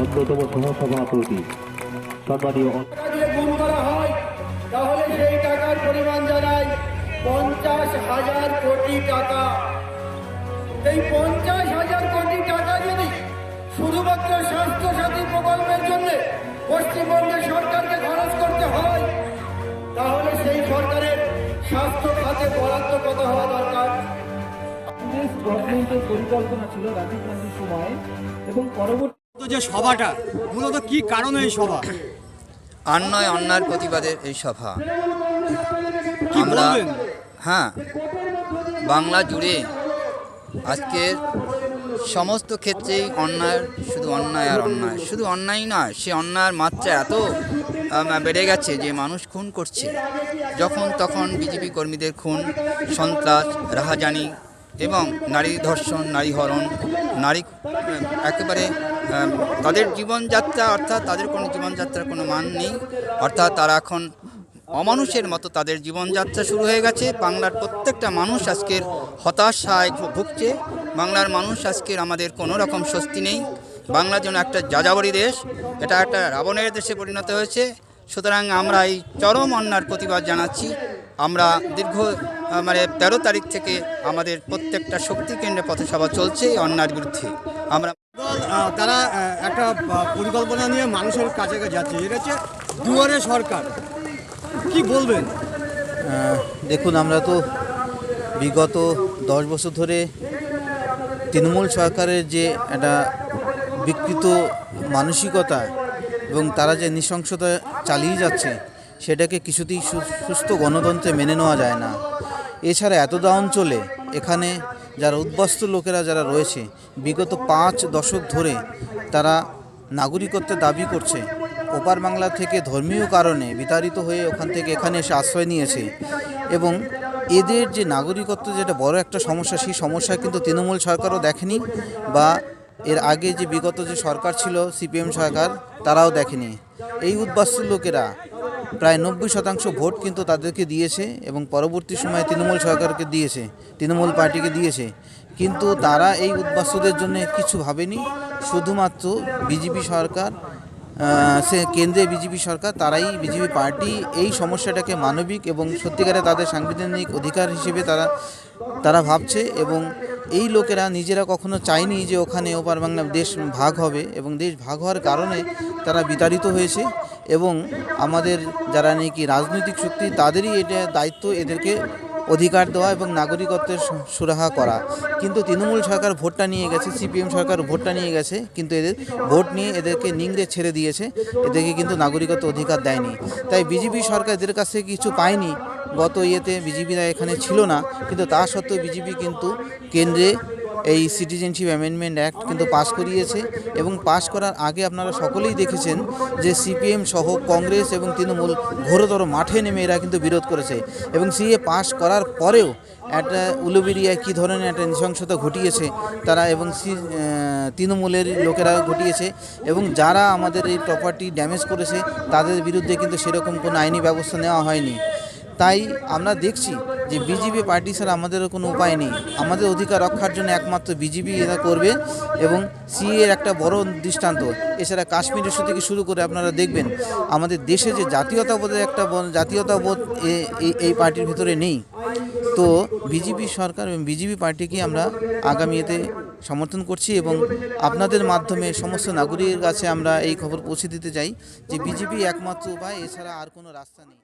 অন্যতম সহসভাপতি সম্মানীয় গুম করা হয়, তাহলে সেই টাকার পরিমাণ দাঁড়ায় পঞ্চাশ হাজার কোটি টাকা। এই পঞ্চাশ হাজার কোটি টাকা যদি শুধুমাত্র স্বাস্থ্য সাথী প্রকল্পের জন্য পশ্চিমবঙ্গের কত হওয়া দরকার। গভর্নমেন্টের পরিকল্পনা ছিল রাজীব গান্ধীর সময় এবং পরবর্তী যে সভাটা মূলত কি কারণে এই সভা? অন্যায় অন্যার প্রতিবাদের এই সভা। আমরা হ্যাঁ। বাংলা জুড়ে আজকের সমস্ত ক্ষেত্রেই অন্যায়, শুধু অন্যায় আর অন্যায়। শুধু অন্যায় নয়, সে অন্যায়ের মাত্রা এত বেড়ে গেছে যে মানুষ খুন করছে। যখন তখন বিজেপি কর্মীদের খুন, সন্ত্রাস, রাহাজানি এবং নারী ধর্ষণ, নারী হরণ, নারী একেবারে তাদের জীবনযাত্রা অর্থাৎ তাদের কোনো জীবনযাত্রার কোনো মান নেই। অর্থাৎ তারা এখন অমানুষের মতো তাদের জীবনযাত্রা শুরু হয়ে গেছে। বাংলার প্রত্যেকটা মানুষ আজকের হতাশায় ভুগছে। বাংলার মানুষ আজকের আমাদের কোনো রকম স্বস্তি নেই। বাংলা যেন একটা যাযাবরী দেশ, এটা একটা রাবণের দেশে পরিণত হয়েছে। সুতরাং আমরা এই চরম অন্যার প্রতিবাদ জানাচ্ছি। আমরা দীর্ঘ মানে তেরো তারিখ থেকে আমাদের প্রত্যেকটা শক্তি কেন্দ্রে পথসভা চলছে অন্যার বিরুদ্ধে। আমরা তারা একটা পরিকল্পনা নিয়ে মানুষের কাছে যাচ্ছে। এটা হচ্ছে দুয়ারে সরকার। কি বলবেন? দেখুন, আমরা তো বিগত দশ বছর ধরে তৃণমূল সরকারের যে একটা বিকৃত মানসিকতা এবং তারা যে নৃশংসতা চালিয়ে যাচ্ছে, সেটাকে কিছুতেই সুস্থ গণতন্ত্রে মেনে নেওয়া যায় না। এছাড়া এতদা অঞ্চলে এখানে যারা উদ্বাস্তু লোকেরা যারা রয়েছে, বিগত পাঁচ দশক ধরে তারা নাগরিকত্বের দাবি করছে। ওপার বাংলা থেকে ধর্মীয় কারণে বিতাড়িত হয়ে ওখান থেকে এখানে এসে আশ্রয় নিয়েছে। এবং এদের যে নাগরিকত্ব যেটা বড় একটা সমস্যা, সেই সমস্যা কিন্তু তৃণমূল সরকারও দেখেনি বা এর আগে যে বিগত যে সরকার ছিল, সিপিএম সরকার, তারাও দেখেনি। এই উদ্বাস্তু লোকেরা প্রায় নব্বই শতাংশ ভোট কিন্তু তাদেরকে দিয়েছে এবং পরবর্তী সময়ে তৃণমূল সরকারকে দিয়েছে, তৃণমূল পার্টিকে দিয়েছে। কিন্তু তারা এই উদ্বাস্তুদের জন্য কিছু ভাবেনি। শুধুমাত্র বিজেপি সরকার সে কেন্দ্রে বিজেপি সরকার, তারাই বিজেপি পার্টি, এই সমস্যাটাকে মানবিক এবং সত্যিকারে তাদের সাংবিধানিক অধিকার হিসেবে তারা তারা ভাবছে এবং এই লোকেরা নিজেরা কখনো চায়নি যে ওখানে ওপার বাংলা দেশ ভাগ হবে এবং দেশ ভাগ হওয়ার কারণে তারা বিতাড়িত হয়েছে এবং আমাদের যারা নাকি রাজনৈতিক শক্তি, তাদেরই এটা দায়িত্ব এদেরকে অধিকার দেওয়া এবং নাগরিকত্বের সুরাহা করা। কিন্তু তৃণমূল সরকার ভোটটা নিয়ে গেছে, সিপিএম সরকার ভোটটা নিয়ে গেছে, কিন্তু এদের ভোট নিয়ে এদেরকে নিংড়ে ছেড়ে দিয়েছে, এদেরকে কিন্তু নাগরিকত্ব অধিকার দেয়নি। তাই বিজেপি সরকার এদের কাছে কিছু পায়নি। গত ইয়েতে বিজেপিরা এখানে ছিল না, কিন্তু তা সত্ত্বেও বিজেপি কিন্তু কেন্দ্রে এই সিটিজেনশিপ অ্যামেন্ডমেন্ট অ্যাক্ট কিন্তু পাশ করিয়েছে এবং পাশ করার আগে আপনারা সকলেই দেখেছেন যে সিপিএম সহ কংগ্রেস এবং তৃণমূল ঘোরতর মাঠে নেমে এরা কিন্তু বিরোধ করেছে এবং সিএ পাশ করার পরেও একটা উলুবেরিয়ায় কী ধরনের একটা নৃশংসতা ঘটিয়েছে তারা এবং সি তৃণমূলের লোকেরা ঘটিয়েছে এবং যারা আমাদের এই প্রপার্টি ড্যামেজ করেছে তাদের বিরুদ্ধে কিন্তু সেরকম কোনো আইনি ব্যবস্থা নেওয়া হয়নি। তাই আমরা দেখছি যে বিজেপি পার্টি ছাড়া আমাদেরও কোনো উপায় নেই। আমাদের অধিকার রক্ষার জন্য একমাত্র বিজেপি এরা করবে এবং সিএ একটা বড় দৃষ্টান্ত। এছাড়া কাশ্মীর ইস্যু থেকে শুরু করে আপনারা দেখবেন, আমাদের দেশে যে জাতীয়তাবোধের একটা জাতীয়তাবোধ এই পার্টির ভিতরে নেই। তো বিজেপি সরকার এবং বিজেপি পার্টিকে আমরা আগামী এতে সমর্থন করছি এবং আপনাদের মাধ্যমে সমস্ত নাগরিকের কাছে আমরা এই খবর পৌঁছে দিতে চাই যে বিজেপি একমাত্র উপায়, এছাড়া আর কোনো রাস্তা নেই।